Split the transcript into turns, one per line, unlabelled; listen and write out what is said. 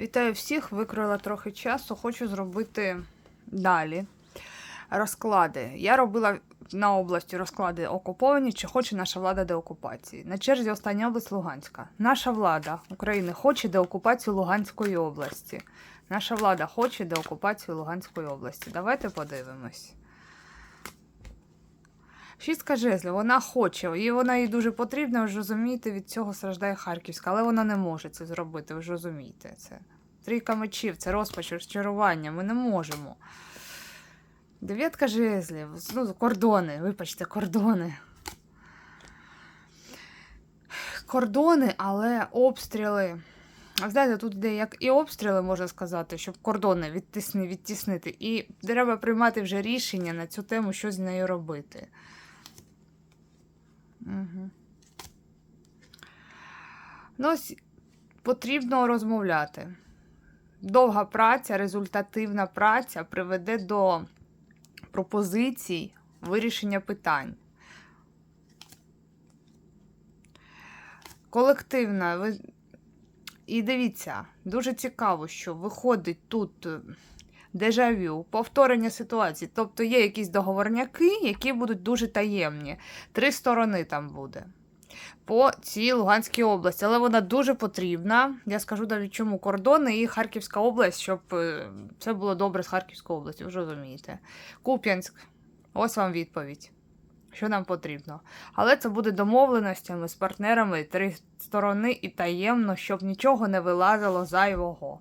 Вітаю всіх, викроїла трохи часу. Хочу зробити далі розклади. Я робила на області розклади окуповані, чи хоче наша влада деокупації. На черзі остання область Луганська. Наша влада України хоче деокупацію Луганської області. Наша влада хоче деокупацію Луганської області. Давайте подивимось. Шістка жезлів, вона хоче, і вона їй дуже потрібна, ви ж розумієте, від цього страждає Харківська, але вона не може це зробити, ви ж розумієте це. Трійка мечів, це розпач, розчарування, ми не можемо. Дев'ятка жезлів, ну, кордони, вибачте, кордони. Кордони, але обстріли. А Знаєте, тут йде як і обстріли, можна сказати, щоб кордони відтисни, відтіснити. І треба приймати вже рішення на цю тему, що з нею робити. Ну, потрібно розмовляти. Довга праця, результативна праця приведе до пропозицій вирішення питань. Колективна. Ви... І дивіться, дуже цікаво, що виходить тут е, дежавю, повторення ситуації. Тобто є якісь договорняки, які будуть дуже таємні. Три сторони там буде. По цій Луганській області, але вона дуже потрібна. Я скажу далі, чому кордони і Харківська область, щоб все було добре з Харківською областю, ви розумієте. Куп'янськ, ось вам відповідь. Що нам потрібно. Але це буде домовленостями з партнерами три сторони і таємно, щоб нічого не вилазило зайвого.